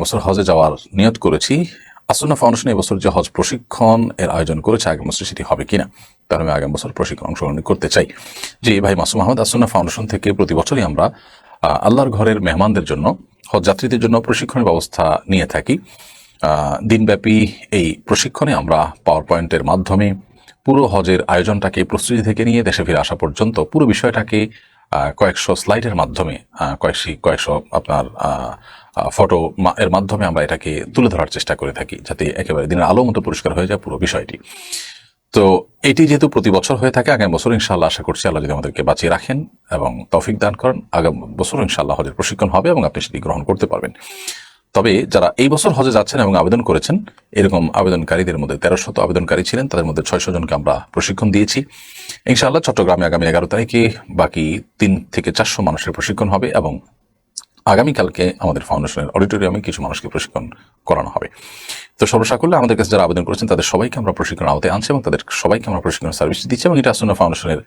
বছর হজে যাওয়ার নিয়ত করেছি। আসন্না ফাউন্ডেশন এবছর যে হজ প্রশিক্ষণ এর আয়োজন করেছে, আগামী বছর সেটি হবে কিনা তাহলে আমি আগামী বছর প্রশিক্ষণ অংশগ্রহণ করতে চাই। জি, ভাই মাসুম আহমদ, আসন্না ফাউন্ডেশন থেকে প্রতি বছরই আমরা আল্লাহর ঘরের মেহমানদের জন্য, হজ যাত্রীদের জন্য প্রশিক্ষণের ব্যবস্থা নিয়ে থাকি। দিনব্যাপী এই প্রশিক্ষণে আমরা পাওয়ার পয়েন্টের মাধ্যমে পুরো হজের আয়োজনটাকে প্রস্তুতি থেকে নিয়ে দেশে ফিরে আসা পর্যন্ত পুরো বিষয়টাকে কয়েকশো স্লাইডের মাধ্যমে কয়েকশি, কয়েকশো আপনার ফটো এর মাধ্যমে আমরা এটাকে তুলে ধরার চেষ্টা করে থাকি, যাতে একেবারে দিনের আলো মতো পরিষ্কার হয়ে যায় পুরো বিষয়টি। তো এটি যেহেতু প্রতি বছর হয়ে থাকে, আগামী বছর ইনশাল্লাহ আশা করছি আল্লাহ যদি আমাদেরকে বাঁচিয়ে রাখেন এবং তৌফিক দান করেন, আগামী বছর ইনশাল্লাহ হজের প্রশিক্ষণ হবে এবং আপনি সেটি গ্রহণ করতে পারবেন। তবে যারা এই বছর হজে যাচ্ছেন এবং আবেদন করেছেন, এরকম আবেদনকারীদের মধ্যে তেরো শত আবেদনকারী ছিলেন, তাদের মধ্যে ছয়শো জনকে আমরা প্রশিক্ষণ দিয়েছি। ইনশাআল্লাহ চট্টগ্রামে আগামী এগারো তারিখে বাকি তিন থেকে চারশো মানুষের প্রশিক্ষণ হবে এবং আগামীকালকে আমাদের ফাউন্ডেশনের অডিটোরিয়ামে কিছু মানুষকে প্রশিক্ষণ করানো হবে। তো সর্বসাকুল্যে আমাদের কাছে যারা আবেদন করেছেন, তাদের সবাইকে আমরা প্রশিক্ষণ আওতায় আনছি এবং তাদের সবাইকে আমরা প্রশিক্ষণ সার্ভিস দিচ্ছি এবং এটা আসন্ন ফাউন্ডেশনের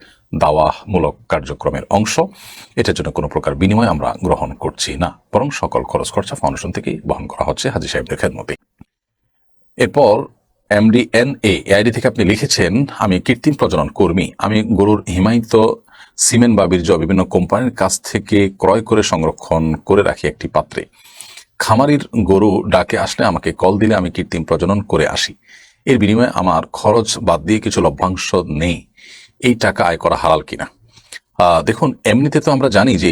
দাওয়ামূলক কার্যক্রমের অংশ। এটার জন্য কোনো প্রকার বিনিময় আমরা গ্রহণ করছি না, বরং সকল খরচ খরচা ফাউন্ডেশন থেকেই বহন করা হচ্ছে হাজি সাহেবদের খেদমতে। এরপর এমডিএনএ এ আইডি থেকে আপনি লিখেছেন, আমি কৃত্রিম প্রজনন কর্মী, আমি গরুর হিমায়িত সিমেন্ট বা বীর্য বিভিন্ন কোম্পানির কাছ থেকে ক্রয় করে সংরক্ষণ করে রাখি একটি পাত্রে। খামারির গরু ডাকে আসলে আমাকে কল দিলে আমি কৃত্রিম প্রজনন করে আসি। এর বিনিময়ে আমার খরচ বাদ দিয়ে কিছু লভ্যাংশ নেই। এই টাকা আয় করা হালাল কিনা? দেখুন, এমনিতে তো আমরা জানি যে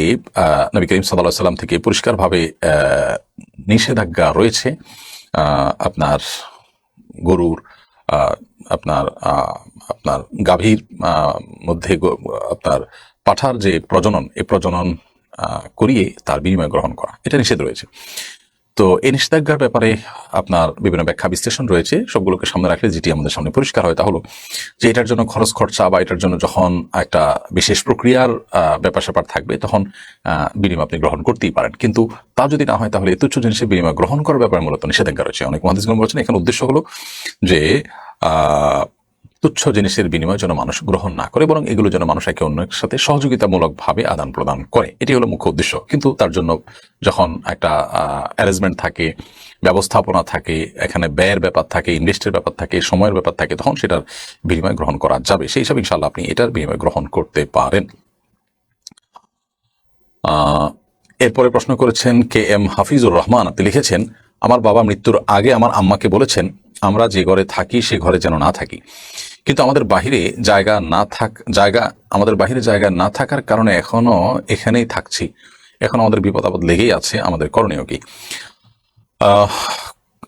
নবী করিম সাল্লাহ সাল্লাম থেকে পরিষ্কারভাবে নিষেধাজ্ঞা রয়েছে। আপনার গরুর আপনার আপনার গাভীর মধ্যে আপনার পাঠার যে প্রজনন এ প্রজনন করিয়ে তার বিনিময় গ্রহণ করা। এটা নিষেধ রয়েছে। তো এই নিষেধাজ্ঞার ব্যাপারে আপনার বিভিন্ন ব্যাখ্যা বিশ্লেষণ রয়েছে। সবগুলোকে সামনে রাখলে যেটি আমাদের সামনে পরিষ্কার হয় তা হলো যে এটার জন্য খরচ খরচা বা এটার জন্য যখন একটা বিশেষ প্রক্রিয়ার ব্যাপার স্যাপার থাকবে তখন বিনিময় আপনি গ্রহণ করতেই পারেন। কিন্তু তা যদি না হয় তাহলে এই তুচ্ছ জিনিসের বিনিময় গ্রহণ করার ব্যাপারে মূলত নিষেধাজ্ঞা রয়েছে। অনেক মহাদিসগণ বলছেন, এখানে উদ্দেশ্য হলো যে তুচ্ছ জিনিসের বিনিময় যেন মানুষ গ্রহণ না করে, বরং এগুলো যেন মানুষ একে অন্যের সাথে সহযোগিতামূলক ভাবে আদান প্রদান করে। এটি হলো মুখ্য উদ্দেশ্য। কিন্তু তার জন্য যখন একটা অ্যারেঞ্জমেন্ট থাকে, ব্যবস্থাপনা থাকে, এখানে ব্যয়ের ব্যাপার থাকে ইনভেস্টের ব্যাপার থাকে, সময়ের ব্যাপার থাকে, তখন সেটার বিনিময় গ্রহণ করা যাবে। সেই হিসাবে ইনশাল্লাহ আপনি এটার বিনিময় গ্রহণ করতে পারেন। এরপরে প্রশ্ন করেছেন, কে এম হাফিজুর রহমান, আপনি লিখেছেন, আমার বাবা মৃত্যুর আগে আমার আম্মাকে বলেছেন, আমরা যে ঘরে থাকি সে ঘরে যেন না থাকি। কিন্তু আমাদের বাহিরে জায়গা না থাক জায়গা আমাদের বাহিরে জায়গা না থাকার কারণে এখনও এখানেই থাকছি। এখন আমাদের বিপদ আপদ লেগেই আছে, আমাদের করণীয় কি?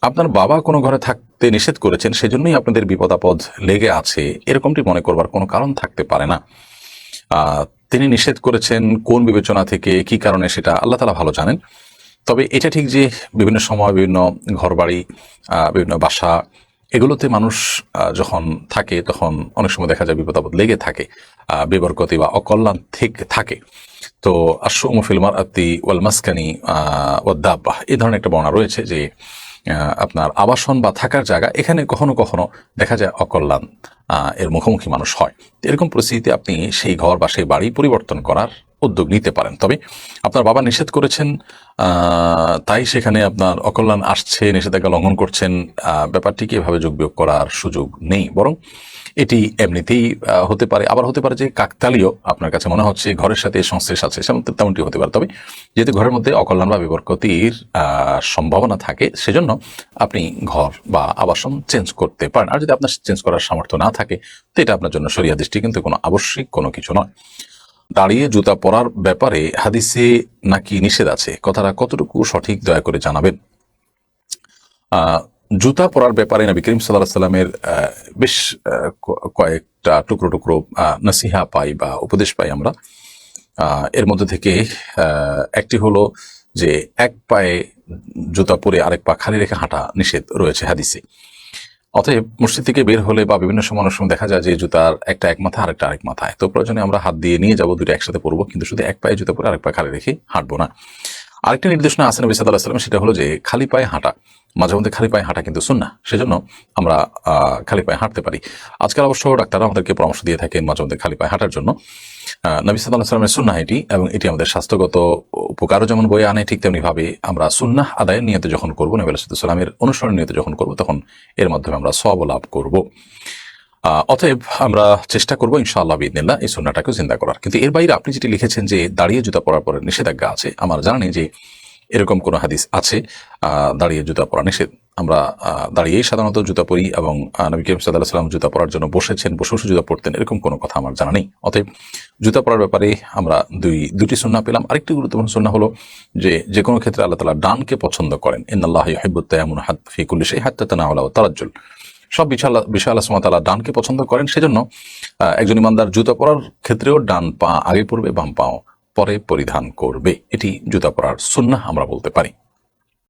আপনার বাবা কোনো ঘরে থাকতে নিষেধ করেছেন, সেজন্যই আপনাদের বিপদ আপদ লেগে আছে। এরকমটি মনে করবার কোনো কারণ থাকতে পারে না। তিনি নিষেধ করেছেন কোন বিবেচনা থেকে, কি কারণে সেটা আল্লাহ তালা ভালো জানেন। তবে এটা ঠিক যে বিভিন্ন সময় বিভিন্ন ঘরবাড়ি বিভিন্ন বাসা এগুলোতে মানুষ যখন থাকে তখন অনেক সময় দেখা যায় বিপদ আপদ লেগে থাকে বেবরকতি বা অকল্যাণ থেকে, থাকে। তো আশুম ফিলমার আত্মি ওয়াল মাসকানি ওয়াদ্দাব্বা এই ধরনের একটা বর্ণনা রয়েছে যে আপনার আবাসন বা থাকার জায়গা এখানে কখনো কখনো দেখা যায় অকল্যাণ এর মুখোমুখি মানুষ হয়। এরকম পরিস্থিতিতে আপনি সেই ঘর বা সেই বাড়ি পরিবর্তন করার উদ্যোগ নিতে পারেন। তবে আপনার বাবা নিষেধ করেছেন তাই সেখানে আপনার অকল্যাণ আসছে, নিষেধাজ্ঞা লঙ্ঘন করছেন ব্যাপারটিকে এভাবে যোগ বিয়োগ করার সুযোগ নেই। বরং এটি এমনিতেই হতে পারে, আবার হতে পারে যে কাকতালীয় আপনার কাছে মনে হচ্ছে, ঘরের সাথে সংশ্লেষ আছে তেমনটি হতে পারে। তবে যেহেতু ঘরের মধ্যে অকল্যাণ বা বিবর্কতির সম্ভাবনা থাকে, সেজন্য আপনি ঘর বা আবাসন চেঞ্জ করতে পারেন। আর যদি আপনার চেঞ্জ করার সামর্থ্য না থাকে, তো এটা আপনার জন্য সরিয়া দৃষ্টি, কিন্তু কোনো আবশ্যিক কোনো কিছু নয়। দাঁড়িয়ে জুতা পরার ব্যাপারে হাদিসে নাকি নিষেধ আছে? কথাটা কতটুকু সঠিক দয়া করে জানাবেন? জুতা পরার ব্যাপারে নবী করিম সাল্লাহ সাল্লামের বেশ কয়েকটা টুকরো টুকরো নসিহা পাই বা উপদেশ পাই আমরা। এর মধ্যে থেকে একটি হলো যে এক পায়ে জুতা পরে আরেক পা খালি রেখে হাঁটা নিষেধ রয়েছে হাদিসে। অতএব মসজিদ থেকে বের হলে বা বিভিন্ন সময় অনেক সময় দেখা যায় যে জুতার একটা এক মাথা আরেকটা আরেক মাথায়। তো প্রয়োজনে আমরা হাত দিয়ে নিয়ে যাব দুটো একসাথে পরবো, কিন্তু শুধু এক পায়ে জুতা পরে আরেক পায়ে খালি রেখে হাঁটবো না। আরেকটা নির্দেশনা আছে নবী সাল্লাহ সাল্লাম সেটা হলো যে খালি পায়ে হাঁটা। মাঝে মধ্যে খালি পায়ে হাঁটা কিন্তু শুন না সেজন্য আমরা খালি পায়ে হাঁটতে পারি। আজকাল অবশ্য ডাক্তাররা আমাদেরকে পরামর্শ দিয়ে থাকেন মাঝে মধ্যে খালি পায়ে হাঁটার জন্য। নবী সাল্লাহ সাল্লামের সুন্না এটি এবং এটি আমাদের স্বাস্থ্যগত উপকারও যেমন বয়ে আনে ঠিক তেমনি ভাবে আমরা সুন্নাহ আদায়ের নিয়তে যখন করব, নবী সাল্লামের অনুসরণ নিয়তে যখন করব, তখন এর মাধ্যমে আমরা সব লাভ করব। অতএব আমরা চেষ্টা করব ইনশাআল্লাহ বিদিনিল্লাহ এই সুন্নাটাকে জিন্দা করার। কিন্তু এর বাইরে আপনি যেটি লিখেছেন যে দাঁড়িয়ে জুতা পরার পরে নিষেধাজ্ঞা আছে, আমার জানা নেই যে এরকম কোনো হাদিস আছে দাঁড়িয়ে জুতা পরা নিষেধ। আমরা দাঁড়িয়েই সাধারণত জুতা পরি এবং নবী করিম সাল্লাহ সাল্লাম জুতা পরার জন্য বসেছেন, বসে বসে জুতা পরতেন, এরকম কোনো কথা আমার জানা নেই। অতএব জুতা পরার ব্যাপারে আমরা দুই, দুটি সুন্না পেলাম। আরেকটি গুরুত্বপূর্ণ সুন্না হলো যে যে কোনো ক্ষেত্রে আল্লাহ তালা ডানকে পছন্দ করেন। ইন্নআল্লাহ হিবুত্তায়ামুন হাত ফি কুল্লি সেই হাত্তা তানা আল্লাহ তারাজ্জুল। সব আল্লাহ, বিষয় আল্লাহ ওয়া ডানকে পছন্দ করেন, সেজন্য একজন ইমানদার জুতা পরার ক্ষেত্রেও ডান পা আগে পড়বে, বাম পাও পরে পরিধান করবে। এটি জুতা পরার সুন্নাহ আমরা বলতে পারি।